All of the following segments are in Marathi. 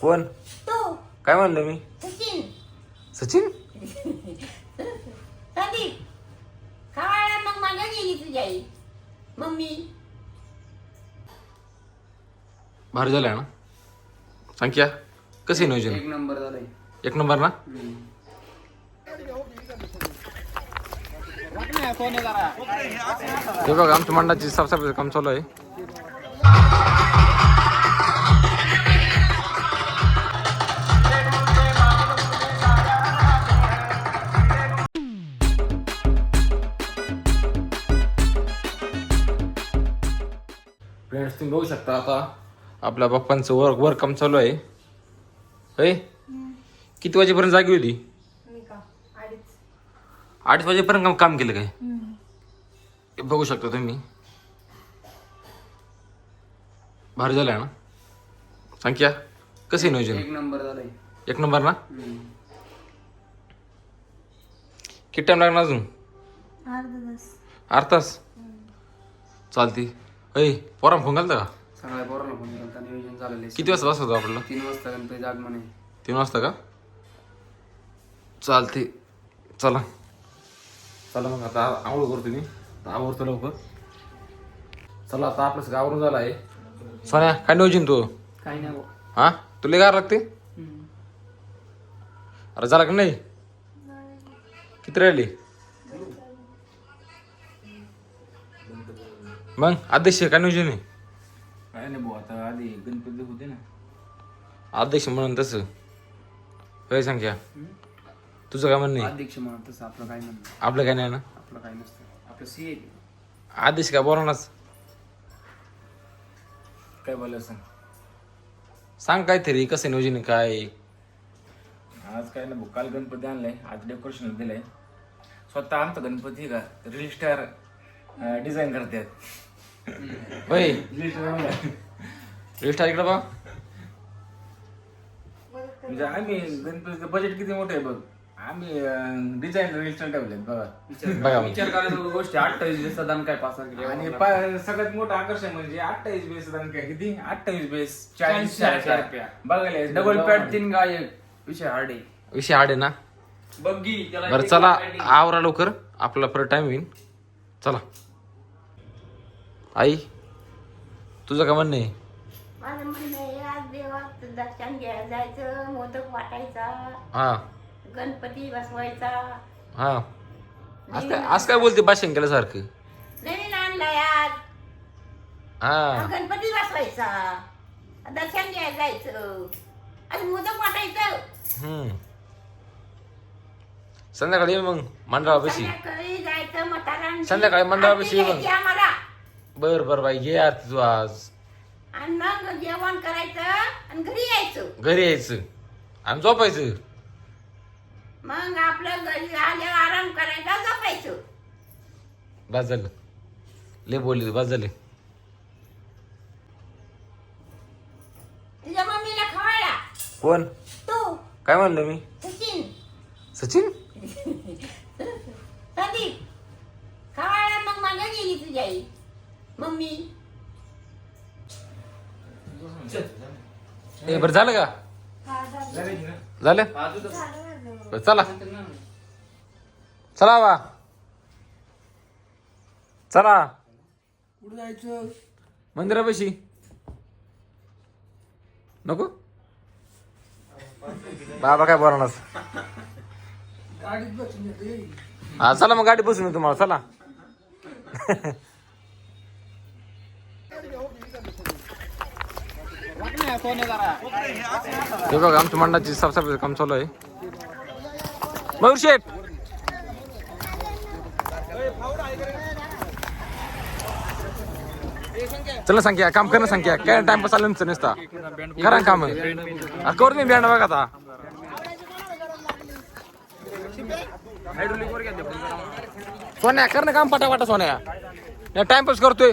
कोण? तू. काय म्हणलं मी? सचिन. सचिन? संदीप खावायला मग मला गेली तुझी आई. मम्मी. भारी झालं ना? संख्या कसे नियोजन? एक नंबर झालाय. एक नंबर ना? हे बघा आमच्या मंडळाची साफसफाईचं काम चालू आहे. तुम्ही बघू शकता आता. आपल्या बाप्पांचं वर्क वर्क काम चालू आहे. होय? किती वाजेपर्यंत जागी होती? अडीच. वाजेपर्यंत काम काम केलं काय? हे बघू शकता तुम्ही. भारी झालं ना? संख्या कसे नियोजन? एक नंबर झालाय. एक नंबर ना? किती टाइम लागणार अजून? अर्धा तास. चालती अय पोराम फोन घालता का? सगळ्या पोरांना फोन केला नियोजन झालेलं आहे. किती वाजता बसवतो आपल्याला तीन वाजता गणपती आगमन आहे तीन वाजता का? चालते चला. चला मग आता आंघोळ करतो मी. आता आवरतो लवकर. चला आता आपलं सगळं आवरून झालं आहे. सोन्या काय नियोजन तू? काही नाही हा? तुला गार लागते? अरे झाला का नाही. किती राहिली? मग अध्यक्ष काय नियोजन आहे? काय नाही भाऊ आता आधी गणपती होते ना. अध्यक्ष म्हणून तसं. काय संख्या. तुझं काय म्हणणं आहे? अध्यक्ष म्हणत तसं आपलं काय म्हणणं आपलं काय नाही ना? आपलं काय नसतं. आपलं सी आहे आदेश काय बोलणारच काय बोलायचं सांग? सांग काहीतरी कसं नियोजन आहे, काय? आहे? आज काय ना भाऊ काल गणपती आणलाय आज डेकोरेशन दिलंय. स्वतः आमचा गणपती का? रील स्टार डिझाईन करतात. होय रिस्टार इकडे बा म्हणजे आम्ही गणपतीचं बजेट किती मोठं आहे बघ. आम्ही डिझाईन रजिस्टर ठेवलेत बघा. बघा. विचार करायला गोष्टी अठ्ठावीस बेस दान काय पास आणि पा- सगळ्यात मोठं आकर्षण म्हणजे अठ्ठावीस बेस दान काय किती? अठ्ठावीस बेस चाळीस बघायला डबल पॅड तीन गायक विषय हार्ड आहे. विषय आड आहे ना. बग्गी त्याला बरं चला आवरा लवकर. आपला परत टाइम होईल चला. आई तुझं काय म्हणणं आहे? माझं म्हणणं आहे आज देवाचं दर्शन घ्यायला जायचं मोदक वाटायचा हा. गणपती बसवायचा. हा. आज काय आज काय बोलते भाषण केल्यासारखं नवीन आणलाय आज. हा. गणपती बसवायचा. दर्शन घ्यायला जायचं. मोदक वाटायचं. हम्म. संध्याकाळी ये मग मंडळापाशी. संध्याकाळी जायचं संध्याकाळी मंडळापाशी ये मग. आम्हाला. बर बर बाई घे यार तू आज. आणि मग जेवण करायचं आणि घरी यायचं. घरी यायचं. आणि झोपायचं. मग आपलं घरी आल्यावर आराम करायचा झोपायचं. बस झालं लय बोलली बस झाले तुझ्या मम्मीला खवायला कोण? तू. काय म्हणलं मी? सचिन. सचिन? संदीप खवायला मग मला गेली तुझी आई. मम्मी. ए बरं झालं का? झालं. बरं, चला. चला वा. चला. कुठं जायचं? मंदिरापाशी. नको? बाबा काय बोलणार? गाडीत बसून हा चला मग गाडी बसून येऊ तुम्हाला. चला. हे बघा आमच्या मंडळाची साफसफाईचं काम चालू आहे. मयूर शेठ! चला सांगया काम करणं सांगया काय टाइमपास आलं नसतं नुसता. करा काम. करू नाही बँड बघा आता. सोन्या कर ना काम पटापटा सोन्या. टाइमपास करतोय.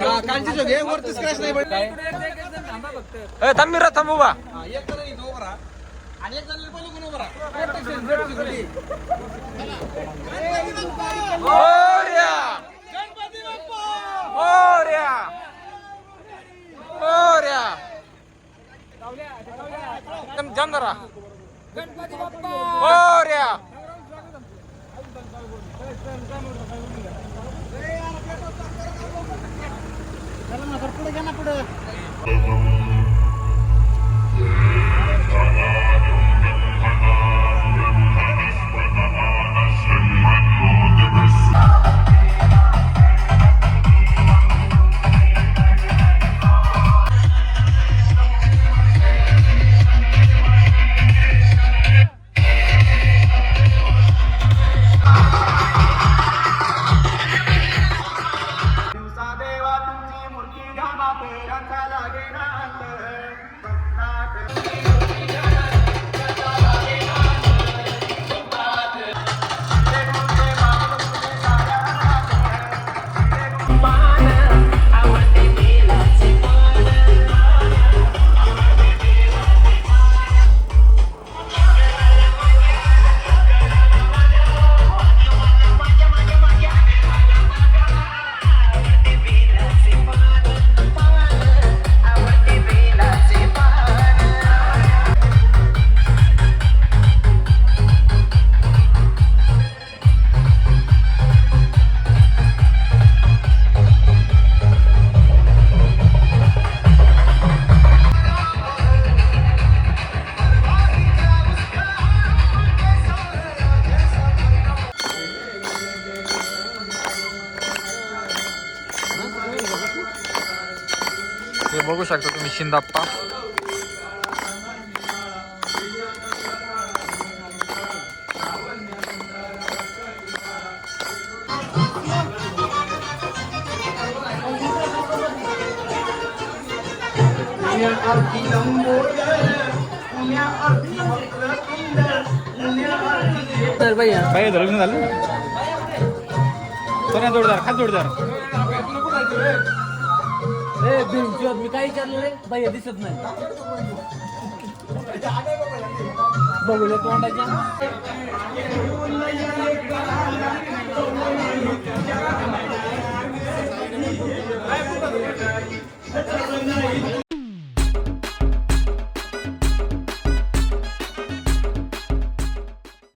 हा, कालची जो घे वरती स्क्रॅच नाही. ए थांब मी उभं. मोर्या. मोर्या. मोर्या. जम जम जरा. मोर्या. हे बघू शकता तुम्ही शिंदाप्पा. बाई धरून झालं? सोन्या जोडदार खात जोडदार. मी काय विचारलं रे बाई दिसत नाही. बघूया तोंडाच्या.